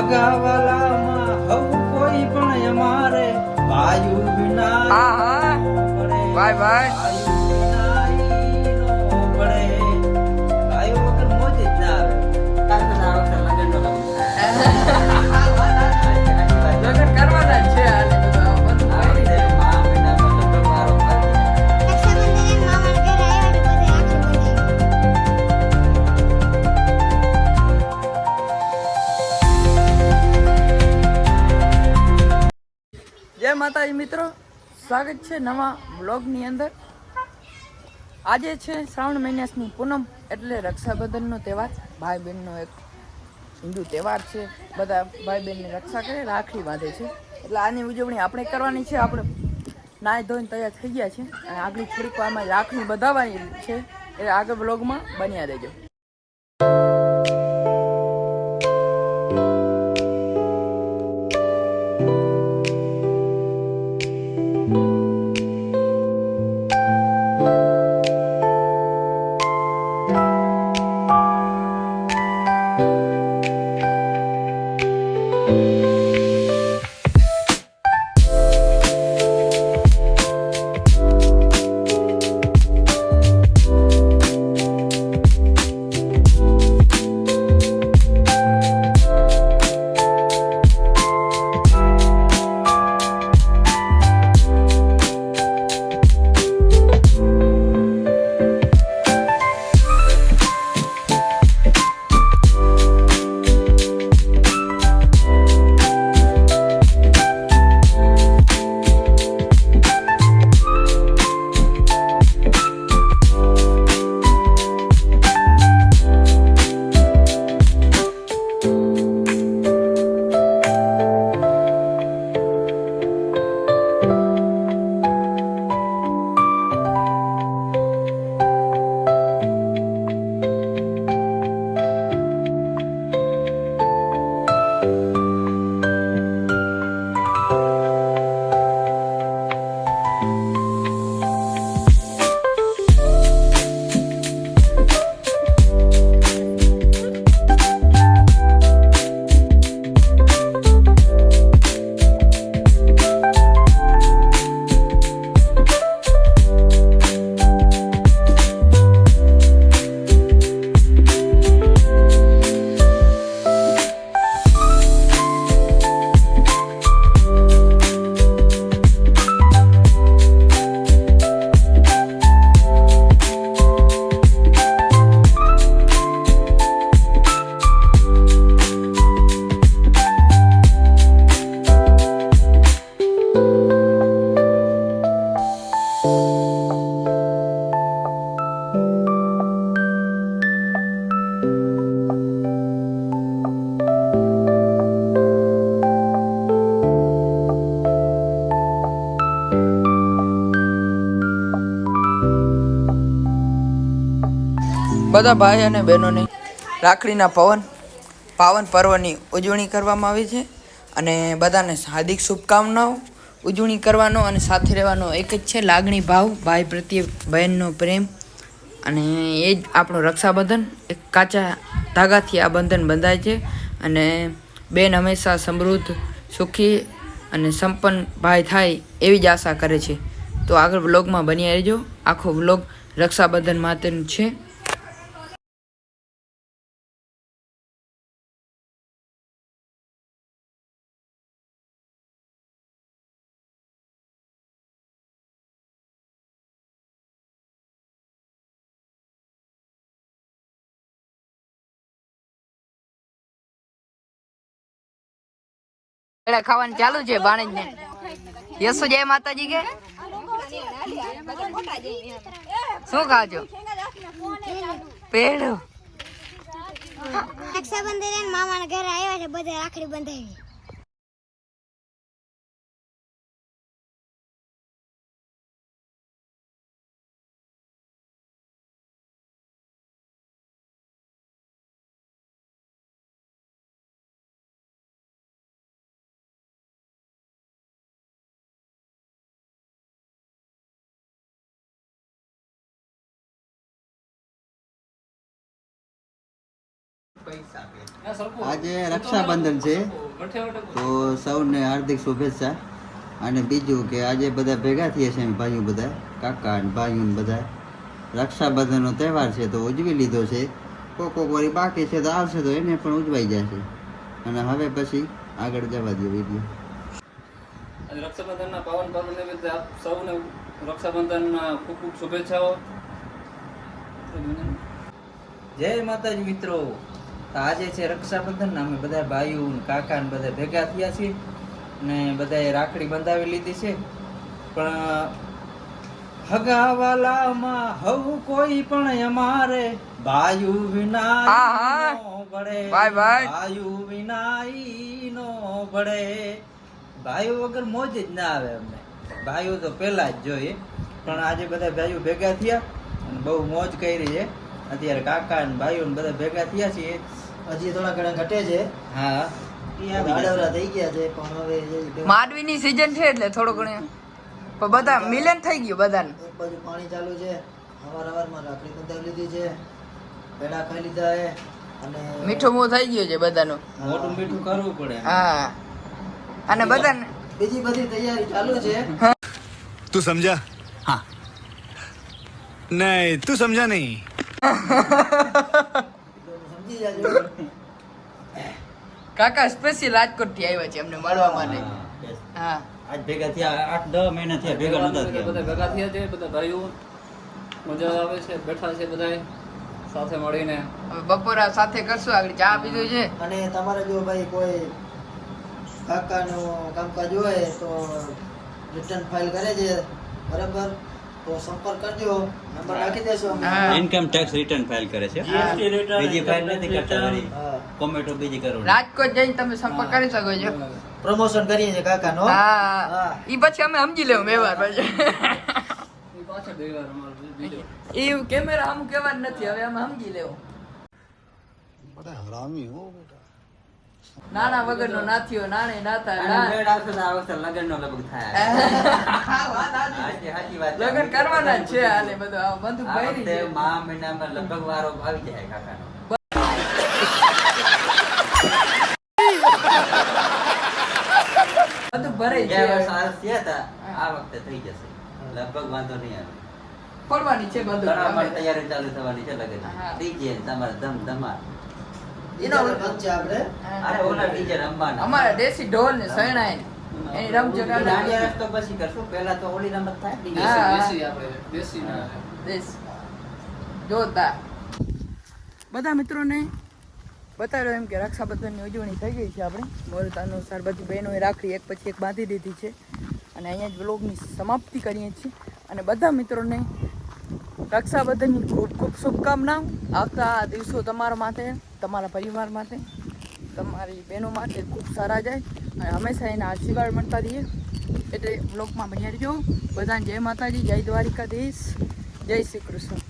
હગાવાલામાં હવું કોઈ પણ અમારે વાયુ વિના. બાય બાય જય માતાજી મિત્રો. સ્વાગત છે નવા બ્લોગની અંદર. આજે છે શ્રાવણ મહિનાની પૂનમ એટલે રક્ષાબંધનનો તહેવાર. ભાઈ બહેનનો એક હિન્દુ તહેવાર છે. બધા ભાઈ બહેનની રક્ષા કરે, રાખડી બાંધે છે. એટલે આની ઉજવણી આપણે કરવાની છે. આપણે નાય ધોઈને તૈયાર થઈ ગયા છે. અને આગળ થોડીક વારમાં રાખડી બધાવવાની છે. એટલે આગળ બ્લોગમાં બન્યા રહેજો. બધા ભાઈ અને બહેનોને રાખડીના પવન, પાવન પર્વની ઉજવણી કરવામાં આવી છે અને બધાને હાર્દિક શુભકામનાઓ ઉજવણી કરવાનો અને સાથે રહેવાનો એક જ છે લાગણી ભાવ, ભાઈ પ્રત્યે બહેનનો પ્રેમ અને એ જ આપણું રક્ષાબંધન. એક કાચા ધાગાથી આ બંધન બંધાય છે અને બેન હંમેશા સમૃદ્ધ, સુખી અને સંપન્ન ભાઈ થાય એવી જ આશા કરે છે. તો આગળ વ્લોગમાં બની રહેજો. આખો વ્લોગ રક્ષાબંધન માટેનું છે. પેડા ખાવાનું ચાલુ છે ભાણેજ ને યસુ જય માતાજી કે? શું ખાજો? પેડો રક્ષાબંધન મામાના ઘરે આવ્યા છે, બધા રાખડી બંધાવી આજે રક્ષાબંધન છે તો સૌને હાર્દિક શુભેચ્છા. અને બીજું કે આજે બધા ભેગા થયા છે ભાઈઓ બધા કાકા અને ભાઈઓ બધા. રક્ષાબંધનનો તહેવાર છે તો ઉજવી લીધો છે. કોક કોક વળી બાકી છે તો આવશે તો એને પણ ઉજવાઈ જશે. અને હવે પછી આગળ જવા દો વીડિયો. રક્ષાબંધનના પાવન પર્વ નિમિત્તે આપ સૌને રક્ષાબંધનના ખૂબ ખૂબ શુભેચ્છાઓ. જય માતાજી મિત્રો. તો આજે છે રક્ષાબંધન અમે બધા ભાઈઓ કાકા ને બધા ભેગા થયા છીએ ને બધાએ રાખડી બંધાવી લીધી છે. પણ હગાવાલામાં હવું કોઈ પણ અમારે ભાયુ વિના ભળે ભાઈ, ભાઈ. ભાઈઓ વિના નો ભળે. ભાઈઓ વગર મોજ જ ના આવે અમને. ભાઈઓ તો પહેલા જ જોઈએ. પણ આજે બધા ભાઈઓ ભેગા થયા અને બહુ મોજ કરી છે. અત્યારે કાકા ને ભાઈઓ ને બધા ભેગા થયા છીએ. હજી થોડા ઘણા ઘટે છે. હા. માંડવી છે એટલે થોડો ઘણો બધા મિલન થઈ ગયું બધાને. બધું પાણી ચાલુ છે હવાર હવારમાં રાખડી લીધી છે પેડા ખાઈ લીધા છે અને મીઠું મોં થઈ ગયું છે બધાનું. મીઠું કરવું પડે હા. અને બધાને બીજી બધી તૈયારી ચાલુ છે. તું સમજા? હા. નહીં તું સમજા નહીં. જાજો કાકા સ્પેશિયલ રાજકોટથી આવ્યા છે અમને મળવા માટે? હા. આજ ભેગા થયા આઠ દસ મહિના થયા ભેગા નતા બધા ભેગા થયા છે બધા ભાઈઓ. મજા આવે છે બેઠા છે બધા સાથે મળીને. હવે બપોરા સાથે કરશું આગળ ચા પીધું છે. અને તમારે જો ભાઈ કોઈ કાકાનું કામકાજ હોય તો રિટર્ન ફાઇલ કરે છે બરાબર? તો સંપર્ક કરજો નંબર નાખી દેશો. ઇન્કમ ટેક્સ રિટર્ન ફાઇલ કરે છે. બીજી ફાઇલ નથી કરતા વળી કોમેટો બીજી કરો રાજકોટ જઈને તમે સંપર્ક કરી શકો છો. પ્રમોશન કરીએ છીએ કાકા નો હા. ઈ પછી અમે સમજી લેવું વ્યવહાર પછી. એ પાછળ તહેવાર અમારો કેમેરા આમ કેવા નથી હવે અમે સમજી લેવું. નાના વગરનો નાથીઓ નાણે નાતા લગ્ન કરવાના છે અને બધું બંદૂક ભરી છે. લગભગ વારો આવી જાય કાકાનો. બધું ભરાઈ ગયા આ વખતે થઈ જશે. લગભગ વાંધો નહીં આવે. ફરવાની છે બધું. તૈયારી ચાલુ થવાની છે લગન થઈ જાય તમારે ધમ ધમા એનો બંધ છે આપણે. અરે ઓલા ડીજે રમવાના અમારા દેશી ઢોલ ને શરણાઈ એની રમજો દાંડિયા રસ્તો પછી કરશું. પહેલા તો ઓલી રમત થાય દેશી આપણે દેશી ના. દેશ. જોતા બધા મિત્રોને બતાવ્યો એમ કે રક્ષાબંધનની ઉજવણી થઈ ગઈ છે આપણે. મુહૂર્ત અનુસાર બધી બહેનોએ રાખડી એક પછી એક બાંધી દીધી છે. અને અહીંયા જ વ્લોગની સમાપ્તિ કરીએ છીએ. અને બધા મિત્રોને રક્ષાબંધનની ખૂબ ખૂબ શુભકામનાઓ આવતા આ દિવસો તમારા માટે તમારા પરિવાર માટે, તમારી બહેનો માટે ખૂબ સારા જાય. અને હંમેશા એના આશીર્વાદ મળતા રહીએ. એટલે બ્લોકમાં બન્યા રહેજો. બધાને જય માતાજી, જય દ્વારિકાધીશ, જય શ્રી કૃષ્ણ.